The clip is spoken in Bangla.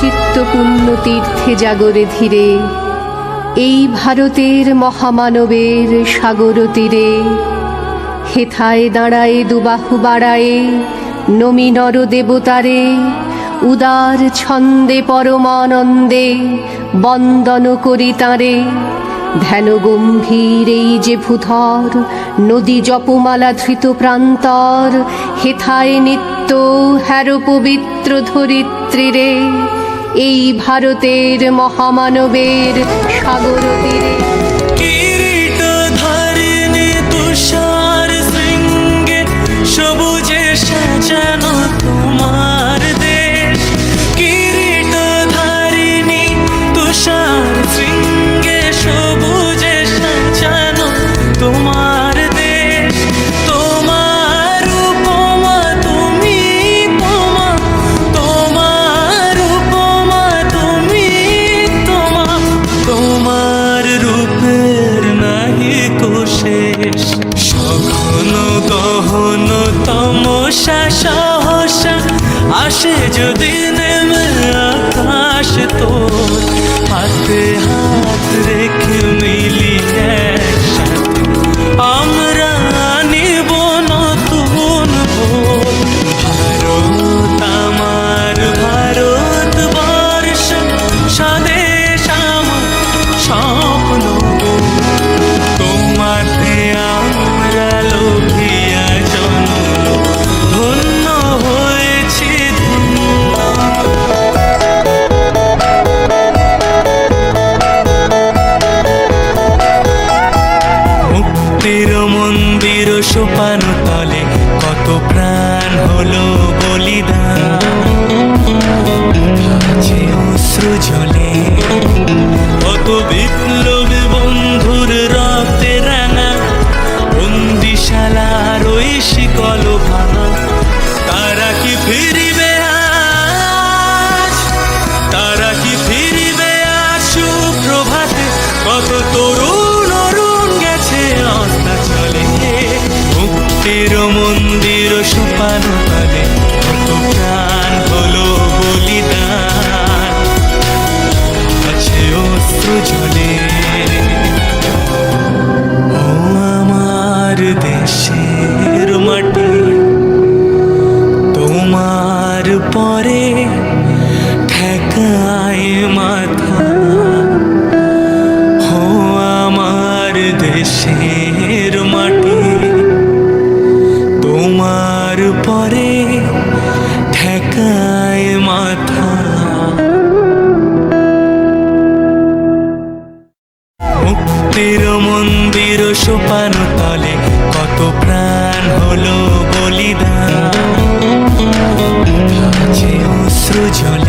চিত্ত পুণ্য তীর্থে জাগরে ধীরে, এই ভারতের মহামানবের সাগর তীরে। হেথায় দাঁড়ায় দুবাহু বাড়ায়ে নমি নর দেবতারে উদার ছন্দে পরমানন্দে বন্দন করি তাঁরে। ধ্যান গম্ভীর এই যে ভূধর, নদী জপমালা ধৃত প্রান্তর, হেথায় নিত্য হ্যার পবিত্র ধরিত্রীরে, এই ভারতের মহামানবের সাগর তীরে গহন তমসা সহসা আসে যদি নেমে আকাশ তো হাতে হাত রেখে মন্দির সোপান তলে কত প্রাণ হলো বলিদান। অশ্রু জলে কত বিপ্লবী বন্ধুর রক্তে রাঙা, বন্দিশালার ওই শিকল ভাঙা, তারা কি ফিরিবে তারা কি ফিরিবে আজ সুপ্রভাতে? কত তরুণ মন্দির সোপান কত প্রাণ হলো বলিদান। আছে ও আমার দেশের মাটি। তোমার পরে ঠেকায় মাথা। হো আমার দেশের রূপের মন্দির সোপান তলে কত প্রাণ হলো বলিদান। অশ্রু জল